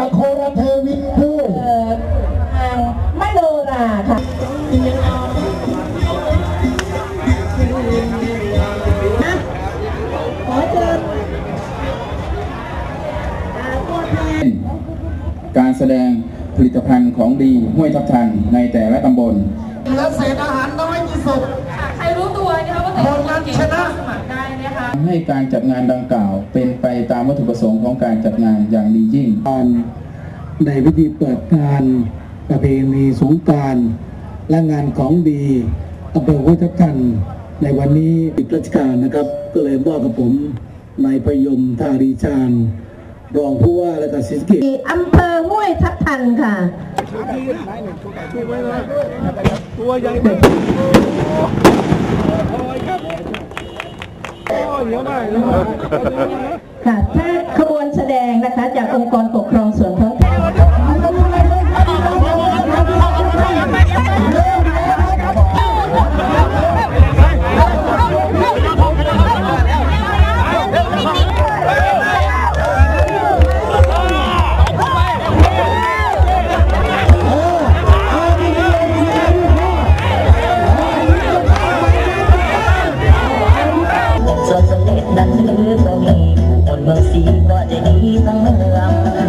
นโครเทวินผู้เอ่อทางมโนราค่ะ นะขอเชิญอ่าตัวแทน การแสดงผลิตภัณฑ์ของดีห้วยทับทันในแต่ละตำบล นะคะให้การจัดงานดังกล่าว เป็นไปตามวัตถุประสงค์ของการจัดงานอย่างดียิ่งการในพิธีเปิดงานประเพณีสงกรารและงานของดีอำเภอห้วยทับทัน ในวันนี้ปิดราชการนะครับ ก็เลยมอบกับผมนายพยมทารีชาญรองผู้ว่าและก็ศิษย์เกตอำเภอห้วยทับทันค่ะ ค่ะถ้าขบวนแสดงนะคะ จากองค์กรปกครองส่วน ดันหรือบ่มีผู้คนเมืองสีบ่ได้ดีทั้งเมือง